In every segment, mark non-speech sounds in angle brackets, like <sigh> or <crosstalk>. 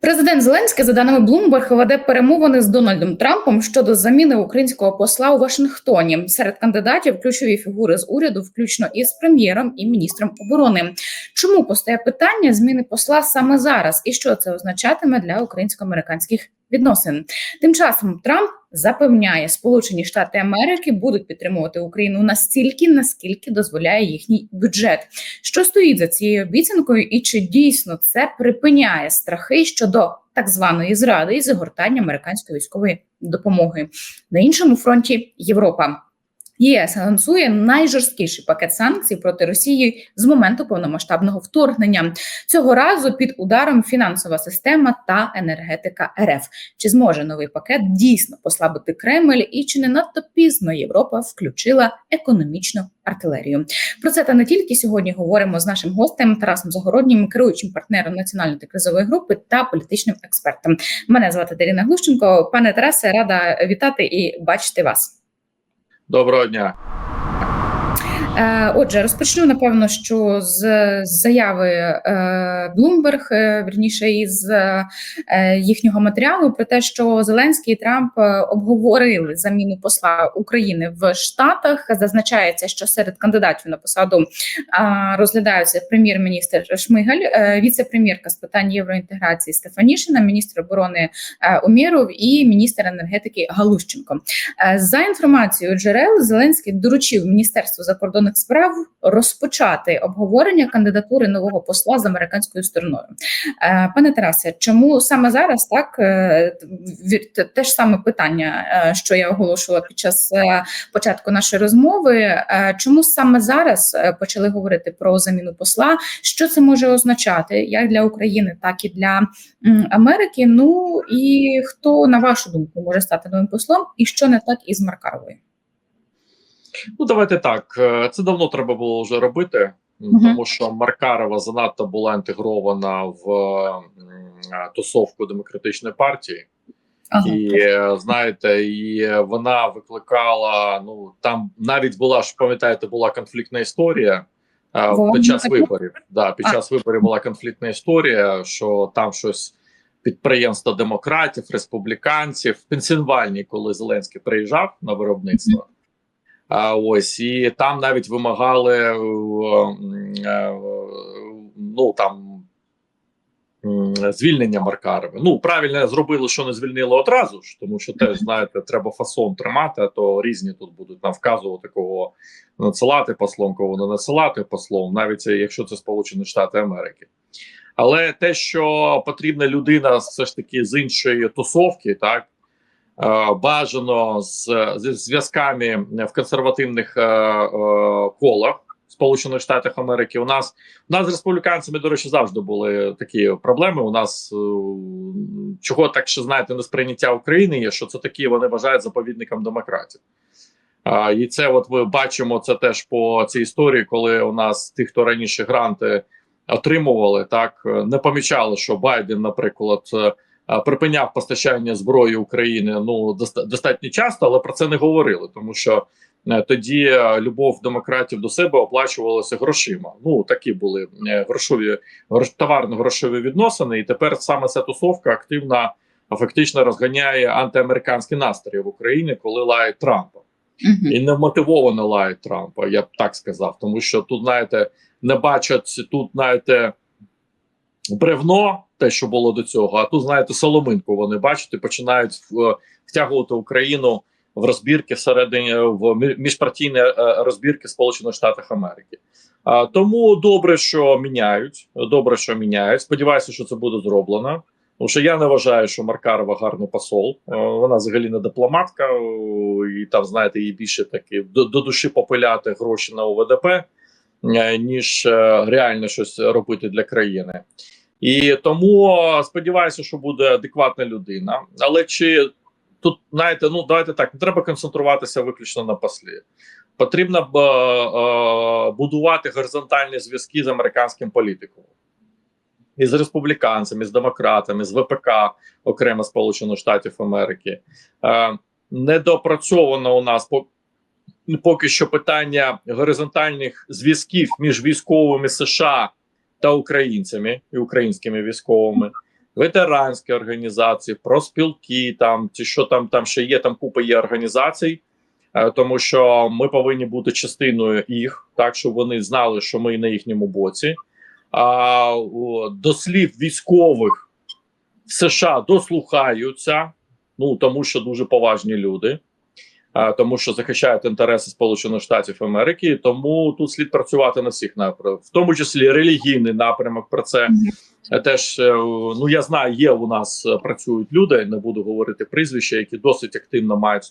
Президент Зеленський, за даними Bloomberg, веде перемовини з Дональдом Трампом щодо заміни українського посла у Вашингтоні. Серед кандидатів ключові фігури з уряду, включно із прем'єром і міністром оборони. Чому постає питання зміни посла саме зараз, і що це означатиме для українсько-американських відносин? Тим часом Трамп запевняє, Сполучені Штати Америки будуть підтримувати Україну настільки, наскільки дозволяє їхній бюджет. Що стоїть за цією обіцянкою, і чи дійсно це припиняє страхи щодо так званої зради і загортання американської військової допомоги на іншому фронті Європа? ЄС анонсує найжорсткіший пакет санкцій проти Росії з моменту повномасштабного вторгнення. Цього разу під ударом фінансова система та енергетика РФ. Чи зможе новий пакет дійсно послабити Кремль, і чи не надто пізно Європа включила економічну артилерію? Про це та не тільки сьогодні говоримо з нашим гостем Тарасом Загороднім, керуючим партнером національної кризової групи та політичним експертом. Мене звати Даріна Глущенко. Пане Тарасе, рада вітати і бачити вас. Доброго дня. Е, Отже, розпочну напевно, що з заяви е, Bloomberg, е, із е, їхнього матеріалу про те, що Зеленський і Трамп обговорили заміну посла України в Штатах. Зазначається, що серед кандидатів на посаду розглядаються прем'єр-міністр Шмигаль, віце-прем'єрка з питань євроінтеграції Стефанішина, міністр оборони Умєров і міністр енергетики Галущенко. За інформацією джерел, Зеленський доручив Міністерству закордонних справ розпочати обговорення кандидатури нового посла з американською стороною. Е, Пане Тарасе, чому саме зараз так е, те- ж саме питання, е, що я оголошувала під час початку нашої розмови? Чому саме зараз почали говорити про заміну посла? Що це може означати як для України, так і для Америки? Ну і хто на вашу думку може стати новим послом, і що не так із Маркаровою? Ну давайте так. е, Це давно треба було вже робити, Мгм. тому що Маркарова занадто була інтегрована в е, тусовку демократичної партії, Ага, і е, знаєте, і вона викликала. Ну там навіть була ж пам'ятаєте, була конфліктна історія. Була Під час виборів, да, під А. час виборів була конфліктна історія, що там щось підприємства демократів, республіканців в Пенсильванії, коли Зеленський приїжджав на виробництво. А ось і там навіть вимагали е, е, ну там звільнення Маркарови. Ну правильно зробили, що не звільнили одразу ж, тому що теж знаєте, треба фасон тримати, а то різні тут будуть нам вказувати кого надсилати послом, кого не надсилати послом, навіть якщо це Сполучені Штати Америки. Але те, що потрібна людина все ж таки з іншої тусовки, так е, бажано з, зв'язками в консервативних е, е, колах Сполучених Штатів Америки. У нас у нас з республіканцями, до речі, завжди були такі проблеми. У нас е, чого так ще знаєте, несприйняття України є, що це такі вони вважають заповідником демократів. А, і це, от ми бачимо це теж по цій історії, коли у нас ті, хто раніше гранти отримували, так е, не помічали, що Байден, наприклад, е, е, припиняв постачання зброї України ну достатньо часто, але про це не говорили, тому що е, тоді е, любов демократів до себе оплачувалася грошима. Ну такі були е, грошові товарно-грошові відносини, і тепер саме ця тусовка активно фактично розганяє антиамериканські настрої в Україні, коли лають Трампа Мгм. і невмотивовано лають Трампа, я б так сказав. Тому що тут, знаєте, не бачать тут, знаєте, бревно, те, що було до цього, а тут, знаєте, соломинку вони бачать і починають втягувати Україну в розбірки всередині в мі- міжпартійні е, розбірки Сполучених Штатів Америки. Тому добре, що міняють. Добре, що міняють. Сподіваюся, що це буде зроблено. Тому що я не вважаю, що Маркарова гарний посол. Е, Вона взагалі не дипломатка, і там, знаєте, їй більше таки до, до душі попиляти гроші на ОВДП, е, ніж е, реально щось робити для країни. І тому е, сподіваюся, що буде адекватна людина. Але чи тут знаєте, ну давайте так, не треба концентруватися виключно на послі. Потрібно б е, е, будувати горизонтальні зв'язки з американським політиком. І з республіканцями, з демократами, з ВПК, окремо Сполучених Штатів Америки. Е, недопрацьовано у нас по- поки що питання горизонтальних зв'язків між військовими США та українцями і українськими військовими. ветеранські організації, проспілки, там чи що там, там ще є, там купа є організацій. Е, Тому що ми повинні бути частиною їх, так щоб вони знали, що ми на їхньому боці. А до слів військових в США дослухаються, ну тому що дуже поважні люди, тому що захищають інтереси Сполучених Штатів Америки. Тому тут слід працювати на всіх напрямках, в тому числі релігійний напрямок. Про це теж е, ну я знаю, є у нас е, працюють люди. Не буду говорити прізвища, які досить активно мають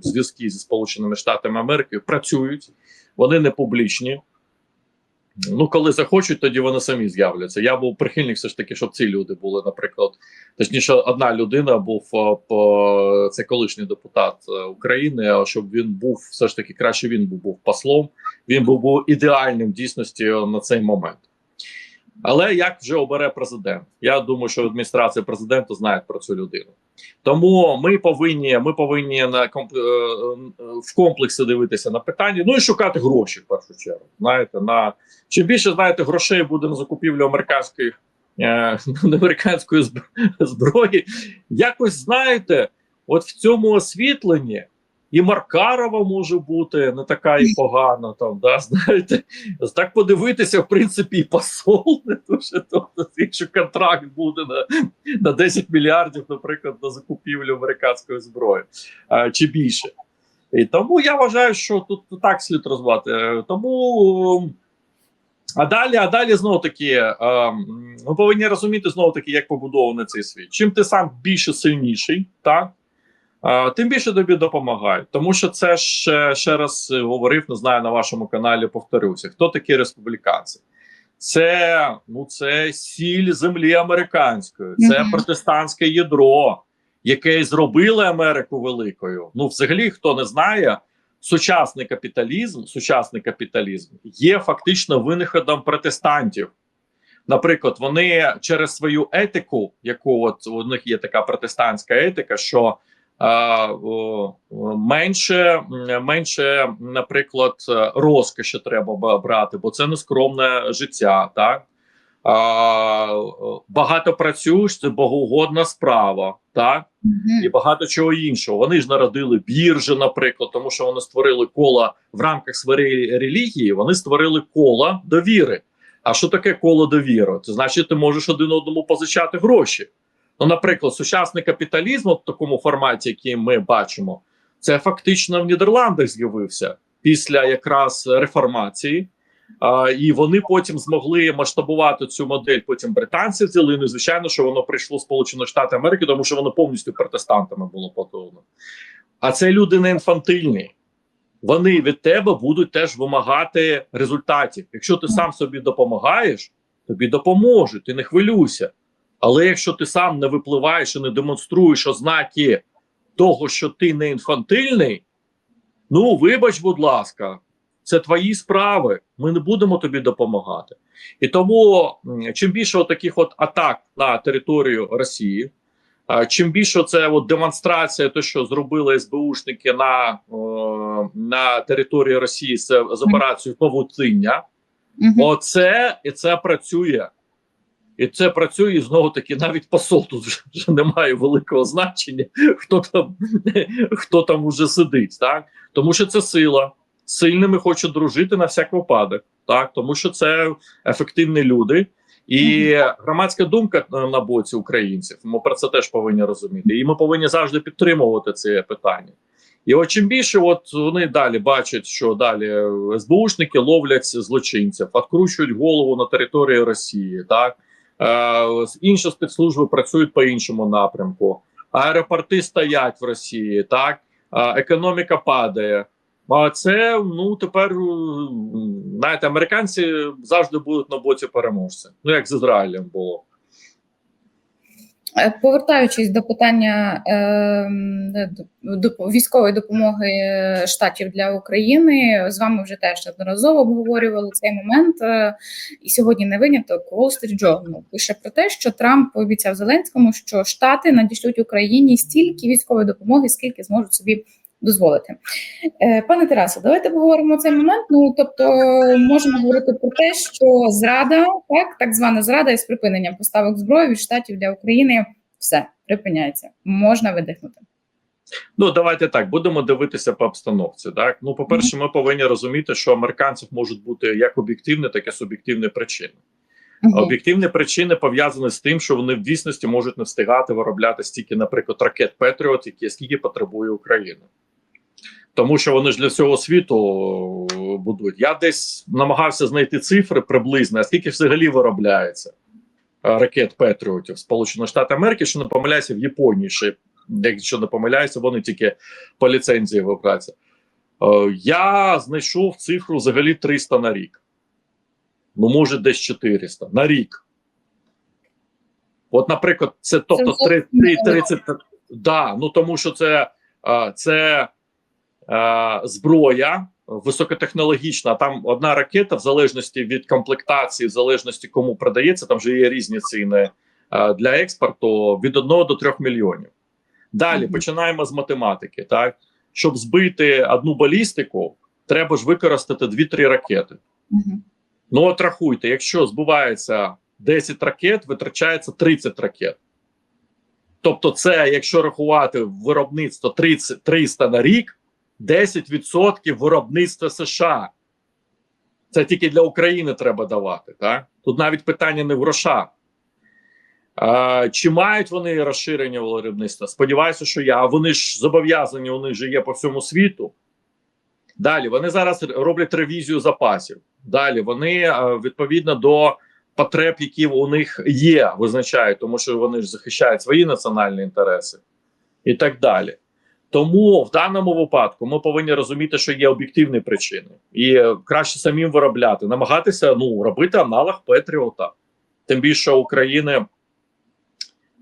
зв'язки зі Сполученими Штатами Америки. Працюють, вони не публічні. Ну, коли захочуть, тоді вони самі з'являться. Я був прихильник, все ж таки, щоб ці люди були, наприклад, точніше, одна людина був е, це колишній депутат е, України. А щоб він був все ж таки краще, він був, був послом. Він був, був ідеальним в дійсності на цей момент. Але як вже обере президент? Я думаю, що адміністрація президента знає про цю людину. Тому ми повинні ми повинні на комп- е, е, в комплексі дивитися на питання. Ну і шукати гроші в першу чергу. Знаєте, на чим більше знаєте, грошей буде на закупівлю американської е, <laughs> американської зб- зброї. Якось знаєте, от в цьому освітленні і Маркарова може бути не така і погана. Там да <laughs> знаєте, так подивитися, в принципі, і посол не дуже тобто, якщо контракт буде на, на 10 мільярдів, наприклад, на закупівлю американської зброї е, чи більше. І тому я вважаю, що тут так слід розвивати. Тому а далі, а далі знову таки, ми повинні розуміти знову таки, як побудований цей світ. Чим ти сам більше сильніший, так? Тим більше тобі допомагають, тому що це ж ще раз говорив, не знаю на вашому каналі. Повторюся, хто такі республіканці? Це ну це сіль землі американської, це протестантське ядро, яке зробило Америку великою. Ну, взагалі, хто не знає, сучасний капіталізм, сучасний капіталізм є фактично винаходом протестантів. Наприклад, вони через свою етику, яку от у них є така протестантська етика, що менше, менше, наприклад, розкоші треба брати, бо це нескромне життя, так. А, багато працюєш, це богоугодна справа, так і багато чого іншого. Вони ж народили біржі, наприклад, тому що вони створили коло в рамках своєї релігії. Вони створили коло довіри. А що таке коло довіри? Це значить, ти можеш один одному позичати гроші. Ну, наприклад, сучасний капіталізм в такому форматі, який ми бачимо, це фактично в Нідерландах з'явився після якраз реформації. А, і вони потім змогли масштабувати цю модель. Потім британці взяли. Ну, звичайно, що воно прийшло Сполучених Штатів Америки, тому що воно повністю протестантами було потовано. А це люди не інфантильні. Вони від тебе будуть теж вимагати результатів. Якщо ти сам собі допомагаєш, тобі допоможуть, ти не хвилюйся. Але якщо ти сам не випливаєш і не демонструєш ознаки того, що ти не інфантильний, ну вибач, будь ласка, це твої справи. Ми не будемо тобі допомагати. І тому чим більше от таких от атак на територію Росії, чим більше це от демонстрація, те, що зробили СБУшники на, на території Росії з, з операцією павутиння, Мгм. Оце і це працює. І це працює і знову таки, навіть посол тут вже, вже немає великого значення, хто там хто там уже сидить, так тому що це сила. Сильними хочуть дружити на всяк випадок, так тому що це ефективні люди, і громадська думка на, боці українців. Ми про це теж повинні розуміти. І ми повинні завжди підтримувати це питання. І от чим більше, от вони далі бачать, що далі СБУшники ловлять злочинців, откручують голову на території Росії, так інші спецслужби працюють по іншому напрямку. Аеропорти стоять в Росії, так е, економіка падає. А це ну тепер знаєте, американці завжди будуть на боці переможця. Ну як з Ізраїлем було. Е, Повертаючись до питання е, до, військової допомоги е, штатів для України, з вами вже теж неодноразово обговорювали цей момент. І сьогодні не виняток Wall Street Journal пише про те, що Трамп пообіцяв Зеленському, що Штати надішлють Україні стільки військової допомоги, скільки зможуть собі дозволити. Е, Пане Тарасе, давайте поговоримо цей момент. Ну тобто, можемо говорити про те, що зрада, так так звана зрада із припиненням поставок зброї від штатів для України, все припиняється. Можна видихнути. Ну давайте так будемо дивитися по обстановці. Так ну, по перше, ми повинні розуміти, що американців можуть бути як об'єктивні, так і суб'єктивні причини. Мгм. Об'єктивні причини пов'язані з тим, що вони в дійсності можуть не встигати виробляти стільки, наприклад, ракет Петріот, які скільки потребує Україна. Тому що вони ж для всього світу е, будують. Я десь намагався знайти цифри приблизно, а скільки взагалі виробляється е, ракет Петріотів Сполучених Штатів Америки, що не помиляюся в Японії. Ще, якщо не помиляюся, вони тільки по ліцензії виробляються. Е, Я знайшов цифру взагалі 300 на рік. Ну, може, десь 400 на рік. От, наприклад, це тобто Це три- зовсім три- мало. 30. Да, ну тому що це, це зброя високотехнологічна. Там одна ракета, в залежності від комплектації, в залежності кому продається, там вже є різні ціни для експорту від 1 до 3 мільйонів. Далі починаємо з математики. Так, щоб збити одну балістику, треба ж використати 2-3 ракети. Ну, от рахуйте, якщо збувається 10 ракет, витрачається 30 ракет. Тобто, це, якщо рахувати виробництво 30, 300 на рік, 10% виробництва США. Це тільки для України треба давати. Так? Тут навіть питання не в грошах. А, чи мають вони розширення виробництва? Сподіваюся, що я. А вони ж зобов'язані, вони ж є по всьому світу. Далі вони зараз роблять ревізію запасів. Далі вони відповідно до потреб, які у них є, визначають, тому що вони ж захищають свої національні інтереси і так далі. Тому в даному випадку ми повинні розуміти, що є об'єктивні причини, і краще самим виробляти, намагатися ну робити аналог Петріота. Тим більше України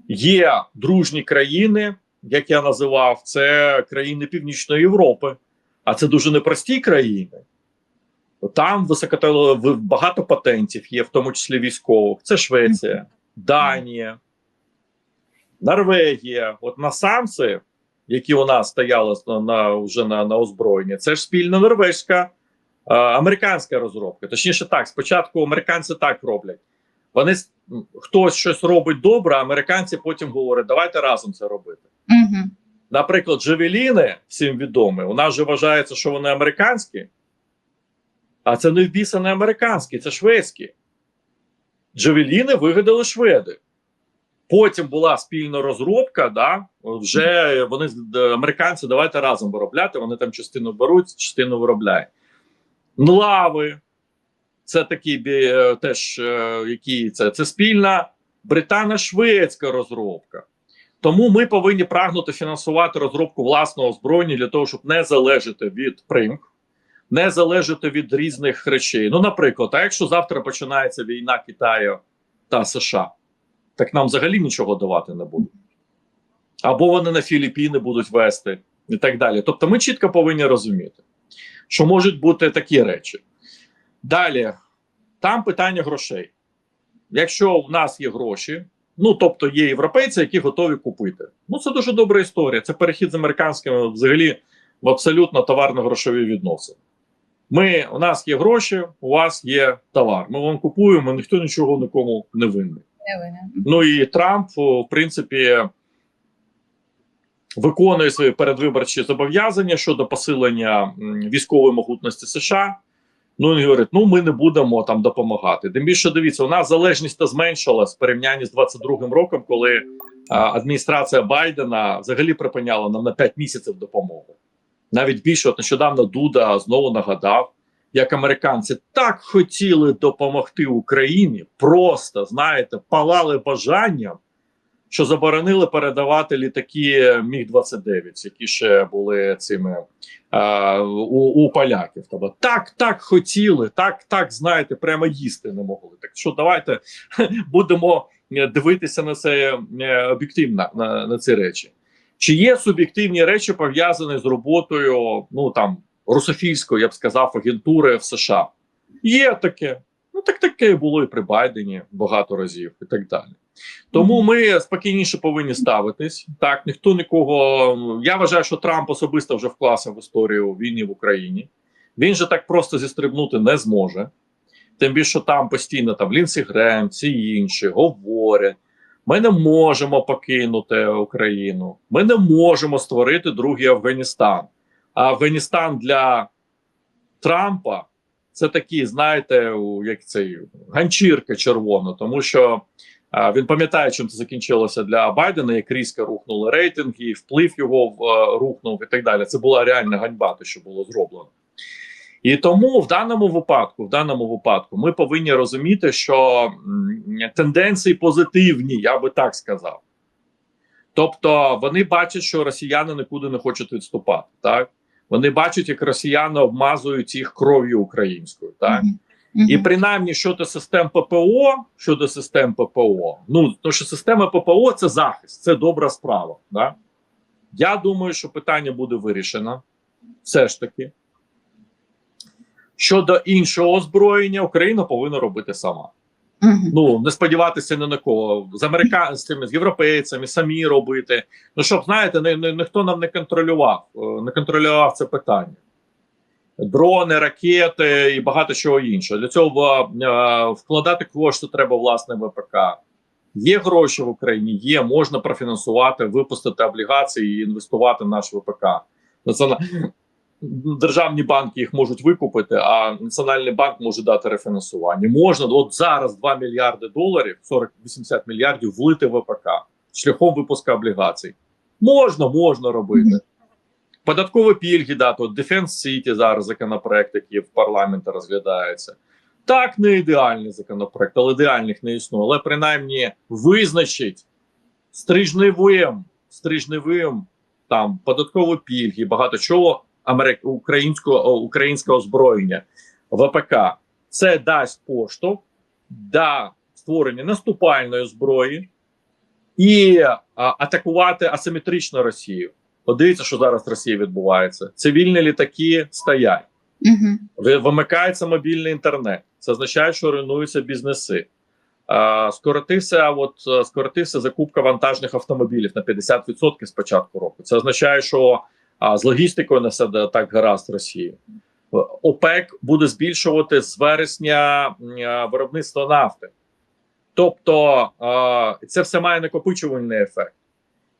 є дружні країни, як я називав, це країни Північної Європи. А це дуже непрості країни. Там високотело багато патентів є, в тому числі військових. Це Швеція, Данія, Норвегія. От на самці, які у нас стояли на, вже на, на озброєнні, це ж спільна норвезька, е, американська розробка. Точніше, так, спочатку американці так роблять. Вони хтось щось робить добре, а американці потім говорять, давайте разом це робити. Мгм. Наприклад, Джавеліни, всім відомі, у нас же вважається, що вони американські, а це не біса не американські, це шведські. Джавеліни вигадали шведи. Потім була спільна розробка, да, вже вони д- американці давайте разом виробляти. Вони там частину беруть, частину виробляють. Нлави, це такі е, теж е, які це, це спільна британо-шведська розробка. Тому ми повинні прагнути фінансувати розробку власного озброєння для того, щоб не залежати від примх, не залежати від різних речей. Ну, наприклад, а якщо завтра починається війна Китаю та США, так нам взагалі нічого давати не будуть. Або вони на Філіппіни будуть вести і так далі. Тобто, ми чітко повинні розуміти, що можуть бути такі речі. Далі, там питання грошей. Якщо в нас є гроші, ну тобто є європейці, які готові купити. Ну це дуже добра історія. Це перехід з американськими взагалі в абсолютно товарно-грошові відносини. Ми, у нас є гроші, у вас є товар. Ми вам купуємо, ніхто нічого нікому не винний. Ну і Трамп, в принципі, виконує свої передвиборчі зобов'язання щодо посилення військової могутності США. Ну він говорить: ну ми не будемо там допомагати. Тим більше дивіться, у нас залежність та зменшилась в порівнянні з 22-м роком, коли а, адміністрація Байдена взагалі припиняла нам на 5 місяців допомогу. Навіть більше от нещодавно Дуда знову нагадав, як американці так хотіли допомогти Україні, просто знаєте, палали бажанням, що заборонили передавати літаки Міг 29 які ще були цими е, у, у поляків. Тобто так, так хотіли, так, так знаєте, прямо їсти не могли. Так що давайте <laughs> будемо дивитися на це е, об'єктивно на, на ці речі. Чи є суб'єктивні речі пов'язані з роботою, ну там русофільської, я б сказав, агентури в США? Є таке. Ну так таке було і при Байдені багато разів, і так далі. Тому ми спокійніше повинні ставитись. Так, ніхто нікого. Я вважаю, що Трамп особисто вже вклався в історію війни в Україні. Він же так просто зістрибнути не зможе. Тим більше, що там постійно там Лінсі Грем, ці інші говорять. Ми не можемо покинути Україну. Ми не можемо створити другий Афганістан. Афганістан для Трампа це такі, знаєте, як цей ганчірка червона, тому що він пам'ятає, чим це закінчилося для Байдена, як різко рухнули рейтинги, вплив його е, рухнув і так далі. Це була реальна ганьба, те, що було зроблено. І тому в даному випадку, в даному випадку, ми повинні розуміти, що тенденції позитивні, я би так сказав. Тобто вони бачать, що росіяни нікуди не хочуть відступати. Так вони бачать, як росіяни обмазують їх кров'ю українською. Так і принаймні щодо систем ППО, щодо систем ППО, ну то що система ППО це захист, це добра справа. Да? Я думаю, що питання буде вирішено все ж таки. Щодо іншого озброєння, Україна повинна робити сама. Ну не сподіватися ні на кого з американцями, з європейцями, самі робити. Ну щоб знаєте, ні, ні, ніхто нам не контролював, е, не контролював це питання. Дрони, ракети і багато чого іншого. Для цього е, вкладати кошти треба власне ВПК. Є гроші в Україні, є, можна профінансувати, випустити облігації і інвестувати в наш ВПК. Націона- Державні банки їх можуть викупити, а Національний банк може дати рефінансування. Можна от зараз 2 мільярди доларів, 40-80 мільярдів влити в ВПК шляхом випуску облігацій. Можна, можна робити. Податкові пільги дати. От Defense City зараз законопроект, який в парламенті розглядається. Так, не ідеальний законопроект, але ідеальних не існує. Але принаймні визначить стрижневим, стрижневим там податкові пільги, багато чого америк... українського українського озброєння ВПК. Це дасть поштовх до створення наступальної зброї і а, атакувати асиметрично Росію. Подивіться, що зараз в Росії відбувається. Цивільні літаки стоять. Ви- Вимикається мобільний інтернет. Це означає, що руйнуються бізнеси. А, скоротився, от скоротився закупка вантажних автомобілів на 50% з початку року. Це означає, що а, з логістикою не все так гаразд Росії. ОПЕК буде збільшувати з вересня е, виробництво нафти. Тобто е, це все має накопичувальний ефект.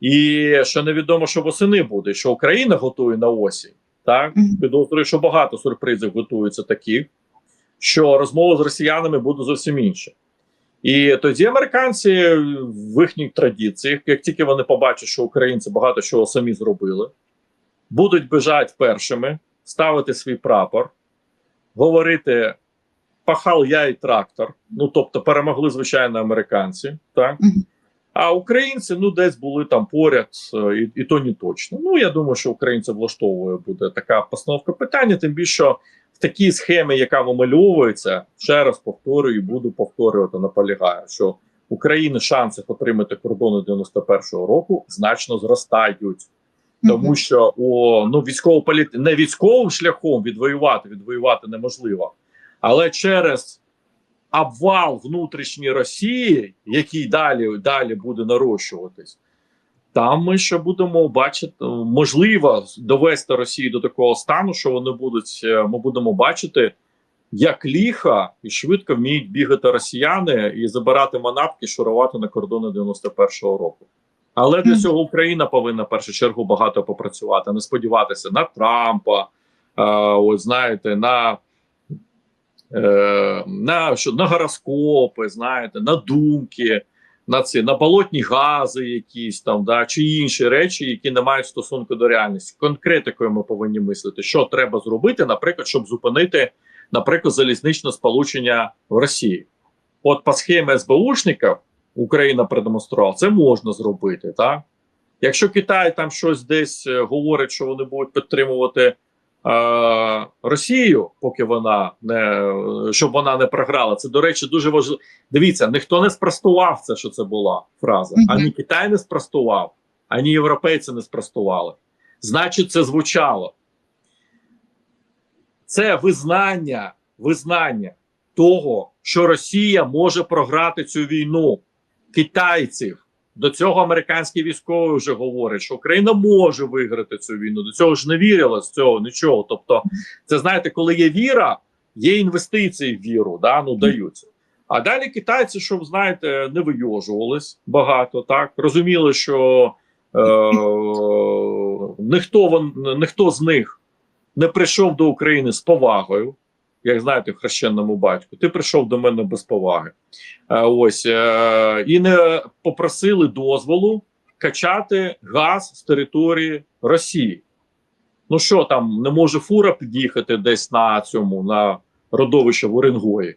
І що невідомо, що восени буде, що Україна готує на осінь. Так, підозрюю, що багато сюрпризів готується таких, що розмова з росіянами буде зовсім інша. І тоді американці в їхніх традиціях, як тільки вони побачать, що українці багато чого самі зробили, будуть бежати першими, ставити свій прапор, говорити пахал я і трактор. Ну тобто перемогли звичайно американці, так а українці ну десь були там поряд, е, і, і то не точно. Ну я думаю, що українців влаштовує буде така постановка питання. Тим більше що в такій схемі, яка вимальовується, ще раз повторюю, і буду повторювати, наполягаю, що України шанси отримати кордони 91-го року значно зростають. Тому що о, ну військово політ... не військовим шляхом відвоювати, відвоювати неможливо, але через обвал внутрішньої Росії, який далі далі буде нарощуватись, там ми ще будемо бачити, можливо, довести Росію до такого стану, що вони будуть, е, ми будемо бачити, як ліха і швидко вміють бігати росіяни і забирати манапки, шурувати на кордони 91-го року. Але для цього Україна повинна в першу чергу багато попрацювати, не сподіватися на Трампа, е, ось знаєте, на, е, на, що, на гороскопи, знаєте, на думки, на ці на болотні гази, якісь там, да, чи інші речі, які не мають стосунку до реальності. Конкретикою ми повинні мислити, що треба зробити, наприклад, щоб зупинити, наприклад, залізничне сполучення в Росії. От по схемі СБУшників Україна продемонструвала, це можна зробити, так? Якщо Китай там щось десь е, говорить, що вони будуть підтримувати е, Росію, поки вона не е, щоб вона не програла, це до речі дуже важливо. Дивіться, ніхто не спростував це, що це була фраза. Ані Китай не спростував, ані європейці не спростували. Значить, це звучало. Це визнання, визнання того, що Росія може програти цю війну. Китайців. До цього американські військові вже говорять, що Україна може виграти цю війну. До цього ж не вірила з цього нічого. Тобто, це знаєте, коли є віра, є інвестиції в віру, да, ну даються. А далі китайці, щоб знаєте, не вийожувались багато, так розуміли, що е, <laughs> ніхто вон, ніхто з них не прийшов до України з повагою, як знаєте, в хрещенному батьку. Ти прийшов до мене без поваги. Е, ось е, і не попросили дозволу качати газ з території Росії. Ну що там, не може фура під'їхати десь на цьому на родовище в Уренгої?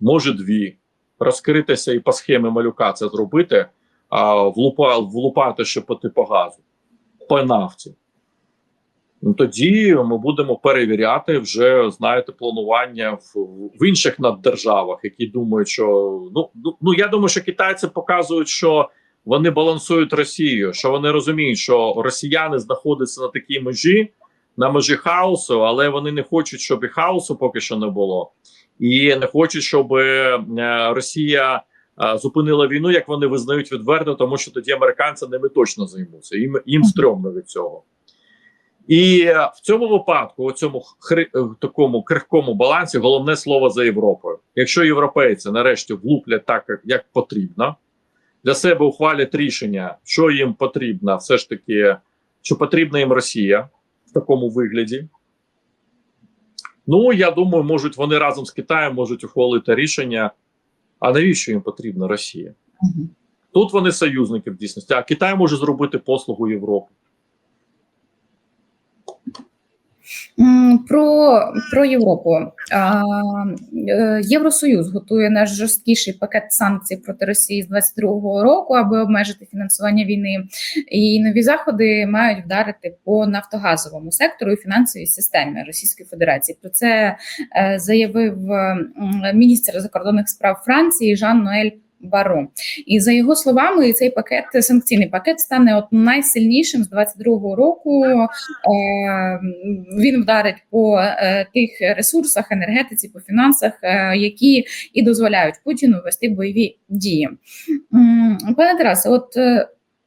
Може, дві. Розкритися і по схемі малюка це зробити, а влупа, влупати ще по типу газу, по нафті. Ну, тоді ми будемо перевіряти вже, знаєте, планування в, в інших наддержавах, які думають, що ну, ну, ну я думаю, що китайці показують, що вони балансують Росію, що вони розуміють, що росіяни знаходяться на такій межі, на межі хаосу, але вони не хочуть, щоб і хаосу поки що не було, і не хочуть, щоб е, Росія е, зупинила війну, як вони визнають відверто, тому що тоді американці ними точно займуться. Їм їм стрьомно від цього. І е, в цьому випадку, у цьому хри, е, такому крихкому балансі, головне слово за Європою. Якщо європейці нарешті влуплять так, як, потрібно, для себе ухвалять рішення, що їм потрібно, все ж таки, що потрібна їм Росія в такому вигляді. Ну, я думаю, можуть вони разом з Китаєм можуть ухвалити рішення. А навіщо їм потрібна Росія? Тут вони союзники в дійсності, а Китай може зробити послугу Європи. Про, про Європу. Е, Євросоюз готує наш жорсткіший пакет санкцій проти Росії з 22-го року, аби обмежити фінансування війни. І нові заходи мають вдарити по нафтогазовому сектору і фінансовій системі Російської Федерації. Про це е, заявив міністр закордонних справ Франції Жан Ноель. Баро і за його словами, цей пакет санкційний пакет стане от найсильнішим з 22-го року. Е, він вдарить по е, тих ресурсах, енергетиці, по фінансах, е, які і дозволяють Путіну вести бойові дії. Пане Тарасе, от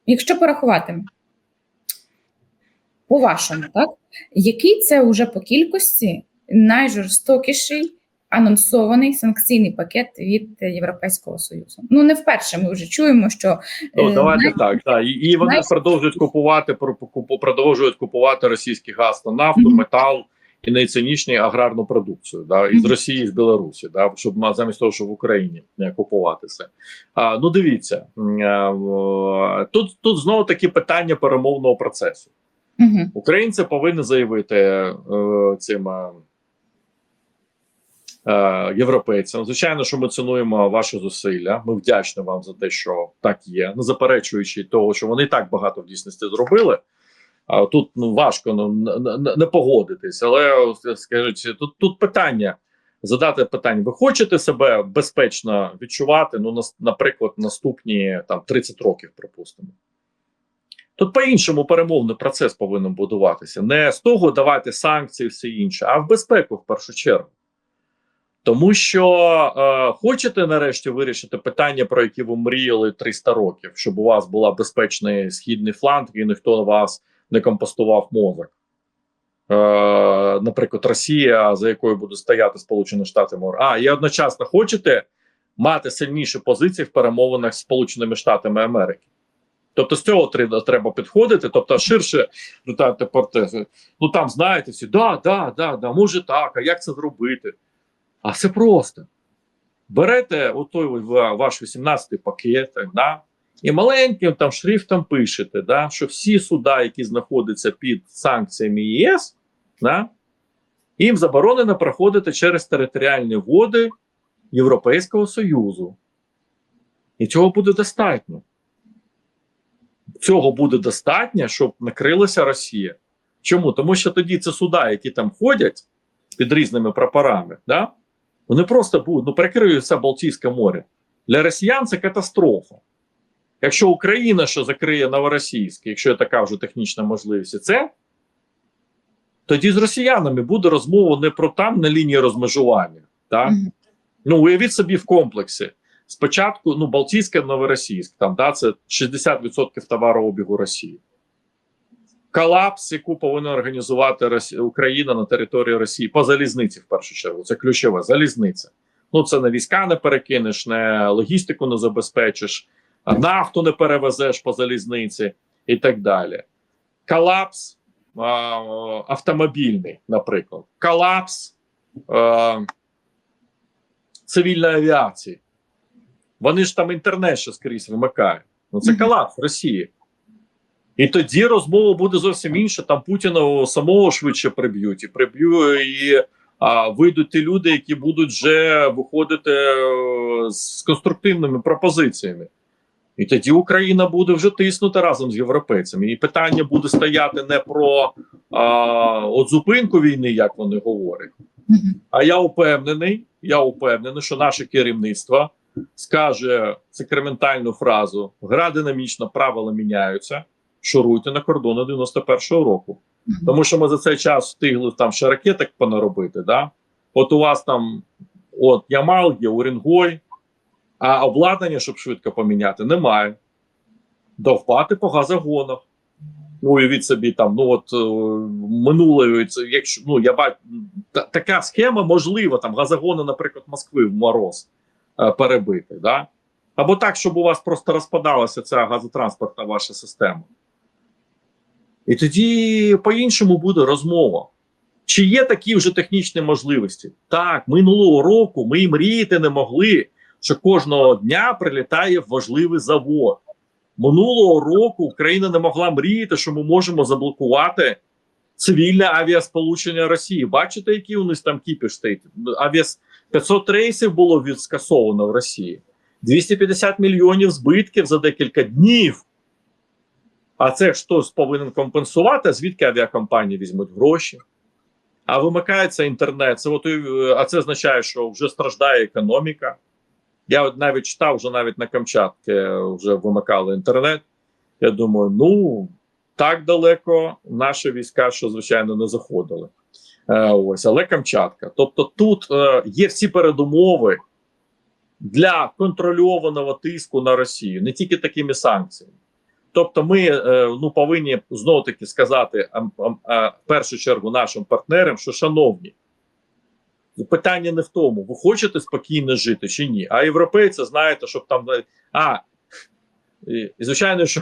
якщо порахувати по вашому, так який це вже по кількості найжорстокіший анонсований санкційний пакет від Європейського союзу? Ну не вперше ми вже чуємо, що Ну е, давайте так. так. І, і вони знаєш- продовжують купувати продовжують купувати російський газ та нафту, Мгм. метал і найцінніші аграрну продукцію, да, із. Росії, і з Білорусі, да, щоб замість того, щоб в Україні е, купувати це. А, ну дивіться, е, тут, тут знову таки питання перемовного процесу. Українці повинні заявити цим європейцям. Звичайно, що ми цінуємо ваші зусилля. Ми вдячні вам за те, що так є, не заперечуючи того, що вони так багато в дійсності зробили. А тут ну важко ну, не, погодитись, але скажіть, тут тут питання задати питання: ви хочете себе безпечно відчувати? Ну, нас- наприклад, наступні там 30 років, припустимо. Тут по-іншому перемовний процес повинен будуватися. Не з того давати санкції, все інше, а в безпеку в першу чергу. Тому що е, хочете нарешті вирішити питання, про які ви мріяли 300 років, щоб у вас була безпечний східний фланг і ніхто вас не компостував мозок. Е, наприклад, Росія, за якою буде стояти Сполучені Штати Мор. А і одночасно хочете мати сильніші позиції в перемовинах з Сполученими Штатами Америки. Тобто з цього треба, підходити, тобто ширше літати порти. Ну там знаєте всі, да, да, да, да, може так, а як це зробити? А все просто. Берете отой ваш 18-й пакет, да, і маленьким там шрифтом пишете, да, що всі суда, які знаходяться під санкціями ЄС, да, їм заборонено проходити через територіальні води Європейського Союзу. І цього буде достатньо. Цього буде достатньо, щоб накрилася Росія. Чому? Тому що тоді це суда, які там ходять під різними прапорами, да? Вони просто будуть ну, перекриють все Балтійське море. Для росіян це катастрофа. Якщо Україна що закриє Новоросійське, якщо є така вже технічна можливість, і це тоді з росіянами буде розмова не про там на лінії розмежування. Так? Мгм. Ну, уявіть собі в комплексі. спочатку ну Балтійське, Новоросійськ, там да це 60% товарообігу Росії. Колапс, яку повинна організувати Росі... Україна на території Росії по залізниці, в першу чергу. Це ключове залізниця. Ну це не війська не перекинеш, не логістику не забезпечиш, нафту не перевезеш по залізниці і так далі. Колапс а, автомобільний, наприклад, колапс а, цивільної авіації. Вони ж там інтернет ще скрізь вимикають. Ну це колапс Росії. І тоді розмова буде зовсім інша. Там Путіна самого швидше приб'ють і приб'ють і а, вийдуть ті люди, які будуть вже виходити е, з конструктивними пропозиціями. І тоді Україна буде вже тиснути разом з європейцями. І питання буде стояти не про а, от зупинку війни, як вони говорять. А я упевнений, я упевнений, що наше керівництво скаже секрементальну фразу: гра динамічна, правила міняються. Шуруйте на кордони 91-го року. Тому що ми за цей час встигли там ще ракеток понаробити. Да? От у вас там от Ямал є, Уренгой, а обладнання, щоб швидко поміняти, немає. Довбати по газогонах. Ну, уявіть собі, там, ну от е, минуле, якщо ну я бачу, та, така схема можлива, там газогони, наприклад, Москви в мороз е, перебити, да? Або так, щоб у вас просто розпадалася ця газотранспортна ваша система. І тоді по-іншому буде розмова. Чи є такі вже технічні можливості? Так, минулого року ми мріяти не могли, що кожного дня прилітає важливий завод. Минулого року Україна не могла мріяти, що ми можемо заблокувати цивільне авіасполучення Росії. Бачите, який у них там кіпіш стоїть? Авіас 500 рейсів було від скасовано в Росії, 250 мільйонів збитків за декілька днів. А це хтось повинен компенсувати, звідки авіакомпанії візьмуть гроші. А вимикається інтернет. Це от, е, а це означає, що вже страждає економіка. Я от навіть читав, вже навіть на Камчатці вже вимикали інтернет. Я думаю, ну так далеко наші війська, що звичайно не заходили. Е, ось, але Камчатка. Тобто, тут е, є всі передумови для контрольованого тиску на Росію, не тільки такими санкціями. Тобто, ми е, ну повинні знову таки сказати в першу чергу нашим партнерам, що шановні, питання не в тому, ви хочете спокійно жити чи ні. А європейці знаєте, щоб там а і, звичайно, що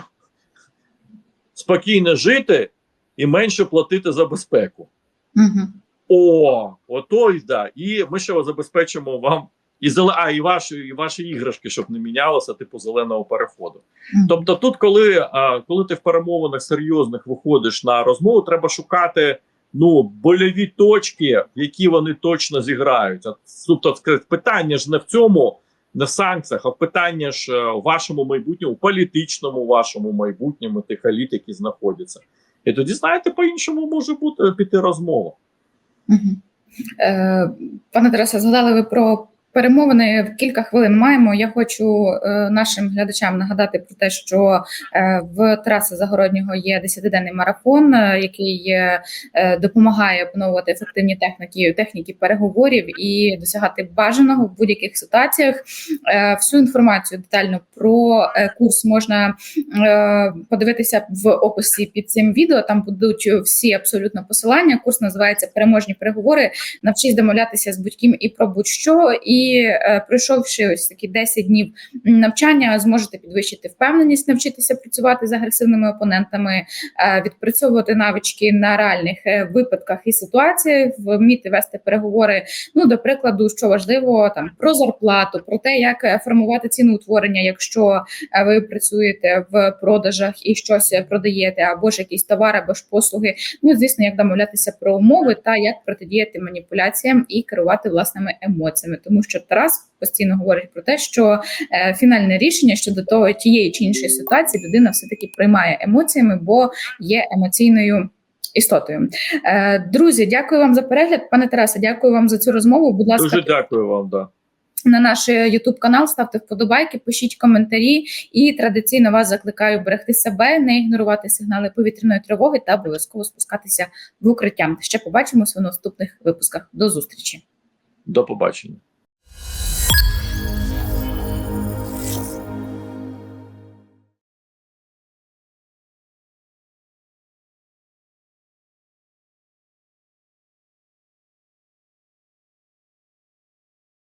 спокійно жити і менше платити за безпеку. Мгм. О, ото й да. І ми ще забезпечимо вам і а, і ваші, і ваші іграшки, щоб не мінялося, типу зеленого переходу. Тобто, тут, коли, а, коли ти в перемовинах серйозних виходиш на розмову, треба шукати ну больові точки, в які вони точно зіграють. Тобто, питання ж не в цьому, не в санкціях, а питання ж е, в вашому майбутньому, політичному вашому майбутньому тих еліт, які знаходяться. І тоді, знаєте, по-іншому може бути піти розмова. Мгм. Е, Пане Тарасе, згадали ви про перемовини. В кілька хвилин маємо. Я хочу е, нашим глядачам нагадати про те, що е, в Тараса Загороднього є 10-денний марафон, е, який допомагає опановувати ефективні техніки, техніки переговорів і досягати бажаного в будь-яких ситуаціях. Всю інформацію детально про курс можна подивитися в описі під цим відео. Там будуть всі абсолютно посилання. Курс називається Переможні переговори. Навчись домовлятися з будь-ким і про будь-що. І е, пройшовши ось такі 10 днів навчання, зможете підвищити впевненість, навчитися працювати з агресивними опонентами, е, відпрацьовувати навички на реальних е, випадках і ситуаціях, вміти вести переговори. Ну, до прикладу, що важливо там про зарплату, про те, як формувати ціноутворення, якщо ви працюєте в продажах і щось продаєте, або ж якийсь товар, або ж послуги. Ну, звісно, як домовлятися про умови та як протидіяти маніпуляціям і керувати власними емоціями, тому що Тарас постійно говорить про те, що е, фінальне рішення щодо того тієї чи іншої ситуації людина все таки приймає емоціями, бо є емоційною. Істотою, Е, друзі, дякую вам за перегляд. Пане Тарасе, дякую вам за цю розмову. Будь ласка, Дуже дякую вам. Да. на наш Ютуб канал, ставте вподобайки, пишіть коментарі і традиційно вас закликаю берегти себе, не ігнорувати сигнали повітряної тривоги та обов'язково спускатися в укриття. Ще побачимось у наступних випусках. До зустрічі. До побачення.